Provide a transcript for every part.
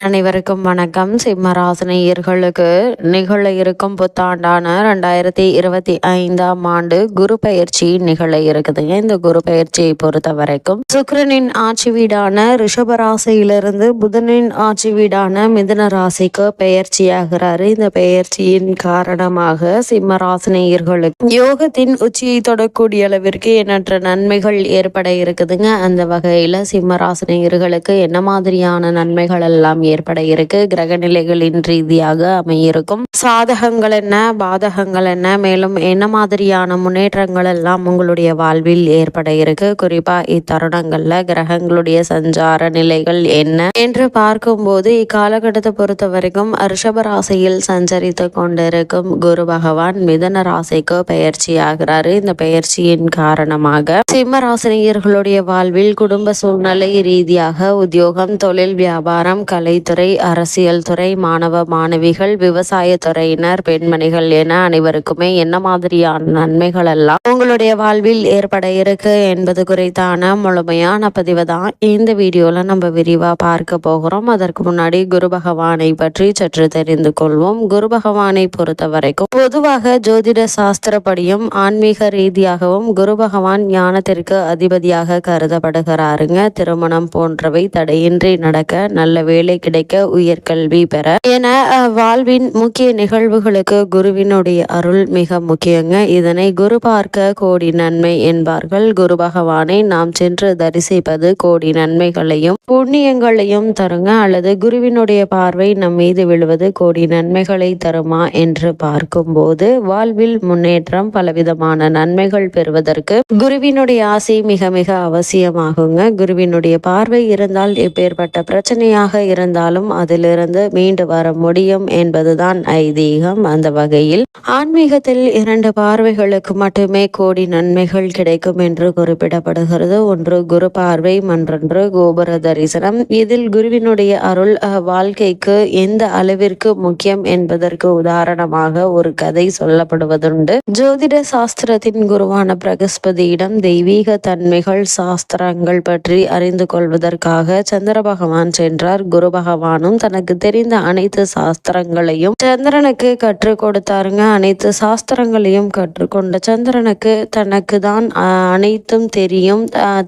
அனைவருக்கும் வணக்கம். சிம்மராசினியர்களுக்கு நிகழ இருக்கும் புத்தாண்டான ரெண்டாயிரத்தி இருபத்தி ஐந்தாம் ஆண்டு குரு பயிற்சி நிகழ இருக்குதுங்க இந்த குரு பயிற்சியை பொறுத்த வரைக்கும் சுக்கரனின் ஆட்சி வீடான ரிஷபராசியிலிருந்து புதனின் ஆட்சி வீடான மிதுன ராசிக்கு பெயர்ச்சியாகிறாரு இந்த பெயர்ச்சியின் காரணமாக சிம்மராசினியர்களுக்கு யோகத்தின் உச்சியை தொடக்கூடிய அளவிற்கு எண்ணற்ற நன்மைகள் ஏற்பட இருக்குதுங்க. அந்த வகையில சிம்மராசினியர்களுக்கு என்ன மாதிரியான நன்மைகள் எல்லாம் ஏற்பட இருக்கு. கிரக நிலைகளின் ரீதியாக அமையிருக்கும். சாதகங்கள் என்ன? பாதகங்கள் என்ன? மேலும் என்ன மாதிரியான முன்னேற்றங்கள் எல்லாம் உங்களுடைய வாழ்வில் ஏற்பட இருக்கு? குறிப்பா இத்தருணங்கள்ல கிரகங்களுடைய சஞ்சார நிலைகள் என்ன? என்று பார்க்கும்போது இக்காலகட்டத்தை பொறுத்த வரைக்கும் ரிஷப ராசியில் சஞ்சரித்து கொண்டிருக்கும் குரு பகவான் மிதன ராசிக்கு பயிற்சி ஆகிறாரு. இந்த பயிற்சியின் காரணமாக சிம்ம ராசினியர்களுடைய வாழ்வில் குடும்ப சூழ்நிலை ரீதியாக உத்தியோகம் தொழில் வியாபாரம் கலை கலைத்துறை அரசியல் துறை மாணவ மாணவிகள் விவசாய துறையினர் பெண்மணிகள் என அனைவருக்குமே என்ன மாதிரியான நன்மைகள் எல்லாம் உங்களுடைய வாழ்வில் ஏற்பட இருக்கு என்பது குறித்தான முழுமையான பதிவு தான் இந்த வீடியோல நம்ம விரிவா பார்க்க போகிறோம். அதற்கு முன்னாடி குரு பகவானை பற்றி சற்று தெரிந்து கொள்வோம். குரு பகவானை பொறுத்த வரைக்கும் பொதுவாக ஜோதிட சாஸ்திரப்படியும் ஆன்மீக ரீதியாகவும் குரு பகவான் ஞானத்திற்கு அதிபதியாக கருதப்படுகிறாருங்க. திருமணம் போன்றவை தடையின்றி நடக்க நல்ல வேலை கிடைக்க உயர்கல்வி பெற. என வாழ்வின் முக்கிய நிகழ்வுகளுக்கு குருவினுடைய அருள் மிக முக்கியங்க. இதனை குரு பார்க்க கோடி நன்மை என்பார்கள். குரு பகவானை நாம் சென்று தரிசிப்பது கோடி நன்மைகளையும் புண்ணியங்களையும் தருங்க அல்லது குருவினுடைய பார்வை நம் மீது விழுவது கோடி நன்மைகளை தருமா என்று பார்க்கும்போது வாழ்வில் முன்னேற்றம் பலவிதமான நன்மைகள் பெறுவதற்கு குருவினுடைய ஆசை மிக மிக அவசியமாகுங்க. குருவினுடைய பார்வை இருந்தால் எப்பேற்பட்ட பிரச்சனையாக இருந்தால் இருந்தாலும் அதிலிருந்து மீண்டு வர முடியும் என்பதுதான் ஐதீகம் அந்த வகையில். ஆன்மீகத்தில் இரண்டு பார்வைகளுக்கு மட்டுமே கோடி நன்மைகள் கிடைக்கும் என்று குறிப்பிடப்படுகிறது. ஒன்று குரு பார்வை மன்றொன்று கோபுர தரிசனம். இதில் குருவினுடைய அருள் வாழ்க்கைக்கு எந்த அளவிற்கு முக்கியம் என்பதற்கு உதாரணமாக ஒரு கதை சொல்லப்படுவதுண்டு. ஜோதிட சாஸ்திரத்தின் குருவான பிரகஸ்பதியிடம் தெய்வீக தன்மைகள் சாஸ்திரங்கள் பற்றி அறிந்து கொள்வதற்காக சந்திர பகவான் சென்றார். குரு பகவானும் தனக்கு தெரிந்த அனைத்து சாஸ்திரங்களையும் சந்திரனுக்கு கற்றுக் கொடுத்தாருங்க. அனைத்து சாஸ்திரங்களையும் கற்றுக்கொண்ட சந்திரனுக்கு தனக்கு தான் அனைத்தும் தெரியும்.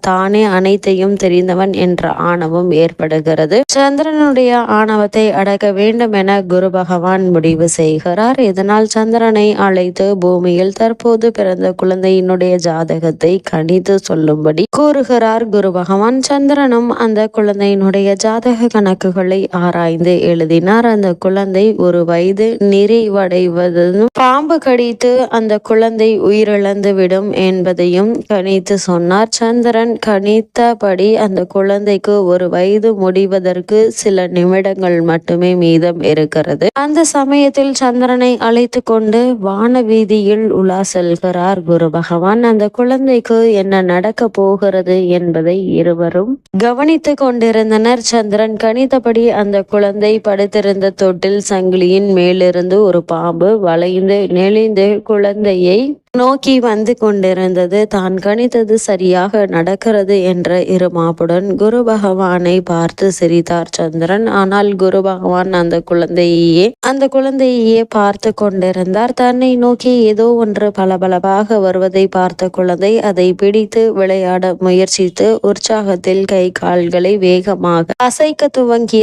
தானே அனைத்தையும் தெரிந்தவன் என்ற ஆணவம் ஏற்படுகிறது. சந்திரனுடைய ஆணவத்தை அடக்க வேண்டும் என குரு பகவான் முடிவு செய்கிறார். இதனால் சந்திரனை அழைத்து பூமியில் தற்போது பிறந்த குழந்தையினுடைய ஜாதகத்தை கணித்து சொல்லும்படி கூறுகிறார் குரு பகவான். சந்திரனும் அந்த குழந்தையினுடைய ஜாதக கணக்குகள் ஆராய்ந்து எழுதினார். அந்த குழந்தை ஒரு வயது நிறைவடைவதும் பாம்பு கடித்து அந்த குழந்தை உயிரிழந்து விடும் என்பதையும் கணித்து சொன்னார். சந்திரன் கணித்தபடி அந்த குழந்தைக்கு ஒரு வயது முடிவதற்கு சில நிமிடங்கள் மட்டுமே மீதம் இருக்கிறது. அந்த சமயத்தில் சந்திரனை அழைத்து கொண்டு வான வீதியில் உலா செல்கிறார் குரு பகவான். அந்த குழந்தைக்கு என்ன நடக்க போகிறது என்பதை இருவரும் கவனித்து கொண்டிருந்தனர். சந்திரன் கணித்தபடி அந்த குழந்தை படுத்திருந்த தொட்டில் சங்கிலியின் மேலிருந்து ஒரு பாம்பு வளைந்து நெளிந்து குழந்தையை நோக்கி வந்து கொண்டிருந்தது. தான் கணித்தது சரியாக நடக்கிறது என்ற இருமாப்புடன் குரு பகவானை பார்த்து சிரித்தார் சந்திரன். ஆனால் குரு பகவான் அந்த குழந்தையே அந்த குழந்தையே பார்த்து கொண்டிருந்தார். தன்னை நோக்கி ஏதோ ஒன்று பளபளப்பாக வருவதை பார்த்த குழந்தை அதை பிடித்து விளையாட முயற்சித்து உற்சாகத்தில் கை கால்களை வேகமாக அசைக்க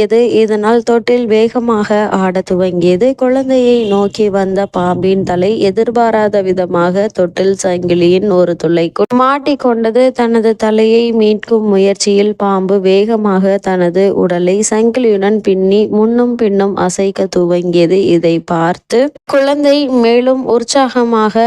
தொடங்கியது இதனால் தொட்டில் வேகமாக ஆட துவங்கியது. குழந்தையை நோக்கி வந்த பாம்பின் தலை எதிர்பாராத விதமாக தொட்டில் சங்கிலியின் ஒரு துளைக்குள் மாட்டிக்கொண்டது தனது தலையை மீட்கும் முயற்சியில் பாம்பு வேகமாக தனது உடலை சங்கிலியுடன் பின்னி முன்னும் பின்னும் அசைக்க துவங்கியது. இதை பார்த்து குழந்தை மேலும் உற்சாகமாக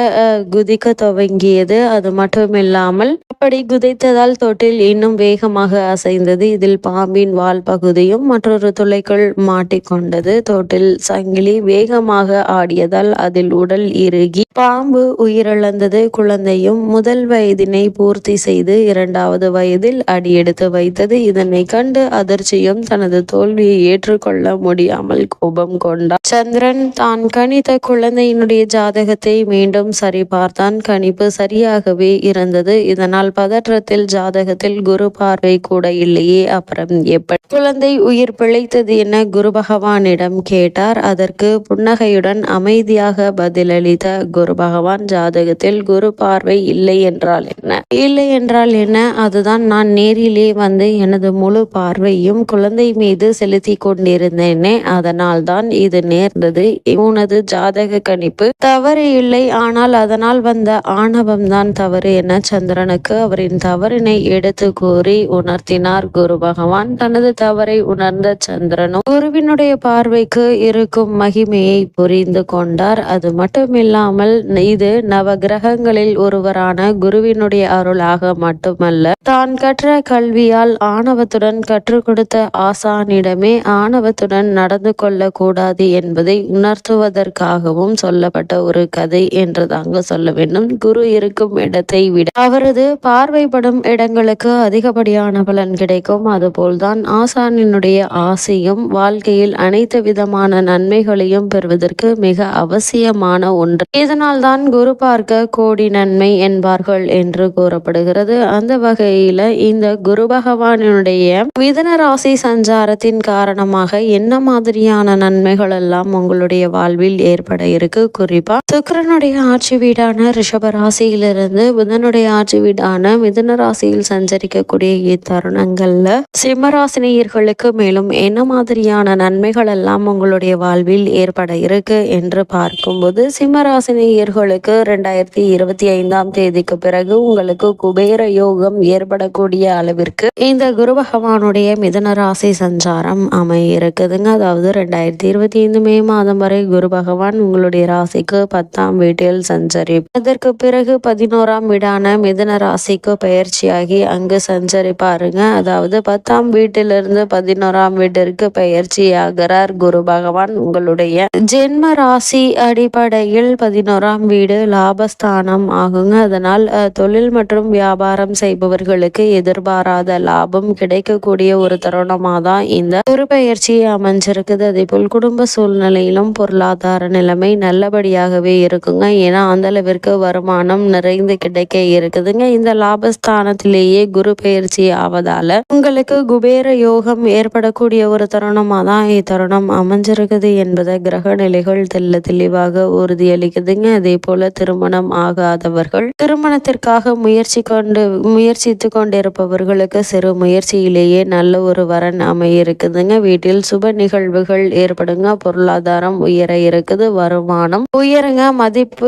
குதிக்க துவங்கியது. அது மட்டுமில்லாமல் அப்படி குதித்ததால் தொட்டில் இன்னும் வேகமாக அசைந்தது. இதில் பாம்பின் வால் பகுதியும் மற்றொரு துளைக்குள் மாட்டிக்கொண்டது தொட்டில் சங்கிலி வேகமாக ஆடியதால் அதில் உடல் இறுகி. பாம்பு உயிரிழந்தது. குழந்தையும் முதல் வயதினை பூர்த்தி செய்து இரண்டாவது வயதில் அடியெடுத்து வைத்தது. இதனை கண்டு அதிர்ச்சியும் தனது தோல்வியை ஏற்றுக்கொள்ள முடியாமல் கோபம் கொண்டார். சந்திரன் தான் கணித்த குழந்தையினுடைய ஜாதகத்தை மீண்டும் சரிபார்த்தான். கணிப்பு சரியாகவே இருந்தது. இதனால் பதற்றத்தில் ஜாதகத்தில் குரு பார்வை கூட இல்லையே. அப்புறம் எப்படி? குழந்தை உயிர் பிழைத்தது என குரு பகவானிடம் கேட்டார். அதற்கு புன்னகையுடன் அமைதியாக பதிலளித்த குரு பகவான் ஜாதகத்தில் குரு பார்வை இல்லை என்றால் என்ன? இல்லை என்றால் என்ன? அதுதான் நான் நேரிலே வந்து எனது முழு பார்வையும் குழந்தை மீது செலுத்தி கொண்டிருந்தேனே. அதனால் தான் இது நேர்ந்தது. உனது ஜாதக கணிப்பு தவறு இல்லை. ஆனால் அதனால் வந்த ஆணவம் தான் தவறு என சந்திரனுக்கு அவரின் தவறினை எடுத்து கூறி உணர்த்தினார் குரு பகவான். தனது தவறை உணர்ந்த சந்திரனும் குருவினுடைய பார்வைக்கு இருக்கும் மகிமையை புரிந்து கொண்டார். அது மட்டுமில்லாமல் இது நவ கிரகங்களில் ஒருவரான குருவினுடைய அருளாக மட்டுமல்ல தான் கற்ற கல்வியால் ஆணவத்துடன் கற்றுக் கொடுத்த ஆசானிடமே ஆணவத்துடன் நடந்து கொள்ள கூடாது என்பதை உணர்த்துவதற்காகவும் சொல்லப்பட்ட ஒரு கதை என்று தாங்க சொல்ல வேண்டும். குரு இருக்கும் இடத்தை விட அவரது பார்வைப்படும் இடங்களுக்கு அதிகப்படியான பலன் கிடைக்கும். அதுபோல்தான் ஆசானினுடைய ஆசையும் வாழ்க்கையில் அனைத்து விதமான நன்மைகளையும் பெறுவதற்கு மிக அவசியமான ஒன்று. இதனால் தான் குரு பார்க்க கோடி நன்மை என்பார்கள் என்று கூறப்படுகிறது. அந்த வகையில இந்த குரு பகவானுடைய மிதன ராசி சஞ்சாரத்தின் காரணமாக என்ன மாதிரியான நன்மைகள் எல்லாம் உங்களுடைய வாழ்வில் ஏற்பட இருக்கு? குறிப்பா சுக்கரனுடைய ஆட்சி வீடான ரிஷப ராசியிலிருந்து புதனுடைய ஆட்சி வீடான மிதுன ராசியில் சஞ்சரிக்கக்கூடிய இத்தருணங்கள்ல சிம்மராசினியர்களுக்கு மேலும் என்ன மாதிரியான நன்மைகள் எல்லாம் உங்களுடைய வாழ்வில் ஏற்பட இருக்கு என்று பார்க்கும்போது சிம்மராசினியர்களுக்கு ரெண்டாயிரத்தி இருபத்தி ஐந்தாம் தேதிக்கு பிறகு உங்களுக்கு குபேர யோகம் ஏற்படக்கூடிய அளவிற்கு இந்த குரு பகவானுடைய மிதன ராசி சஞ்சாரம் அமைய இருக்குதுங்க அதாவது ரெண்டாயிரத்தி இருபத்தி ஐந்து மே மாதம் வரை குரு பகவான் உங்களுடைய ராசிக்கு பத்தாம் வீட்டில் சஞ்சரி. அதற்கு பிறகு பதினோராம் வீடான மிதன ராசிக்கு பயிற்சியாகி அங்கு சஞ்சரிப்பாருங்க. அதாவது பத்தாம் வீட்டிலிருந்து பதினோராம் வீட்டிற்கு பயிற்சியாகிறார் குரு பகவான். உங்களுடைய ஜென்ம ராசி அடிப்படையில் பதினோராம் வீடு லாபஸ்தானம் ஆகுங்க. அதனால் தொழில் மற்றும் வியாபாரம் செய்பவர்களுக்கு எதிர்பாராத லாபம் கிடைக்கக்கூடிய ஒரு தருணமாக தான் இந்த குரு பயிற்சி அமைஞ்சிருக்குது. அதே போல் குடும்ப சூழ்நிலையிலும் பொருளாதார நிலைமை நல்லபடியாகவே இருக்குங்க. ஏன்னா அந்த அளவிற்கு வருமானம் நிறைந்து கிடைக்க இருக்குதுங்க. இந்த லாபஸ்தானத்திலேயே குரு பயிற்சி ஆவதால உங்களுக்கு குபேர யோகம் ஏற்படக்கூடிய ஒரு தருணமா தான் இத்தருணம் அமைஞ்சிருக்குது என்பதை கிரக நிலைகள் தெல்ல தெளிவாக உறுதியளிக்குதுங்க. அதே போல திருமணம் ஆகாதவர்கள் திருமணத்திற்காக முயற்சி கொண்டு முயற்சித்து கொண்டிருப்பவர்களுக்கு சிறு முயற்சியிலேயே நல்ல ஒரு வரன் அமைய இருக்குதுங்க வீட்டில் சுப நிகழ்வுகள் ஏற்படுங்க. பொருளாதாரம் உயர இருக்குது. வருமானம் உயருங்க. மதிப்பு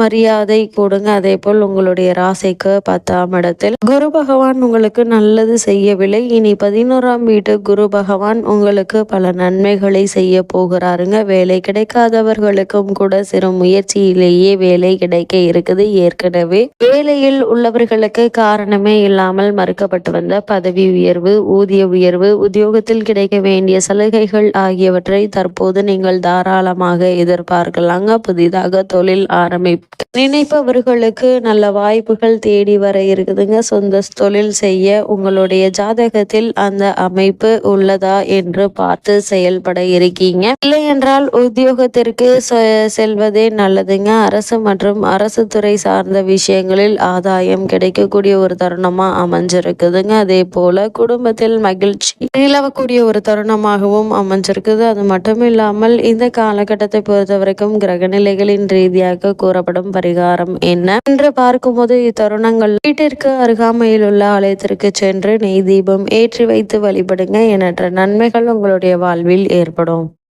மரியாதை கொடுங்க. அதே போல் உங்களுடைய ராசிக்கு பத்தாம் இடத்தில் குரு பகவான் உங்களுக்கு நல்லது செய்யவில்லை. இனி பதினோராம் வீட்டு குரு பகவான் உங்களுக்கு பல நன்மைகளை செய்ய போகிறாருங்க. வேலை கிடைக்காதவர்களுக்கும் கூட சிறு முயற்சியிலேயே வேலை கிடைக்க இருக்குது. ஏற்கனவே வேலையில் உள்ளவர்களுக்கு காரணமே இல்லாமல் மறுக்கப்பட்டு வந்த பதவி உயர்வு ஊதிய உயர்வு உத்தியோகத்தில் கிடைக்க வேண்டிய சலுகைகள் ஆகியவற்றை தற்போது நீங்கள் தாராளமாக எதிர்பார்க்கலாங்க. புதிதாக தொழில் ஆரம்பிப்பு நினைப்பவர்களுக்கு நல்ல வாய்ப்புகள் தேடி வரை இருக்குதுங்க. சொந்த தொழில் செய்ய உங்களுடைய ஜாதகத்தில் அந்த அமைப்பு உள்ளதா என்று பார்த்து செயல்பட இருக்கீங்க. இல்லை என்றால் உத்தியோகத்திற்கு செல்வதே நல்லதுங்க. அரசு மற்றும் அரசு துறை சார்ந்த விஷயங்களில் ஆதாயம் கிடைக்கக்கூடிய ஒரு தருணமா அமைஞ்சிருக்குதுங்க. அதே போல குடும்பத்தில் மகிழ்ச்சி நிலவக்கூடிய ஒரு தருணமாகவும் அமைஞ்சிருக்குது. அது மட்டும் இல்லாமல் இந்த காலகட்டத்தை பொறுத்த வரைக்கும் கிரகநிலைகளின் ரீதியாக கூறப்படும் பரிகாரம் என்ன? என்று பார்க்கும்போது இத்தருணங்கள் வீட்டிற்கு அருகாமையில் உள்ள ஆலயத்திற்கு சென்று நெய் தீபம் ஏற்றி வைத்து வழிபடுங்க எண்ணற்ற நன்மைகள் உங்களுடைய வாழ்வில் ஏற்படும்.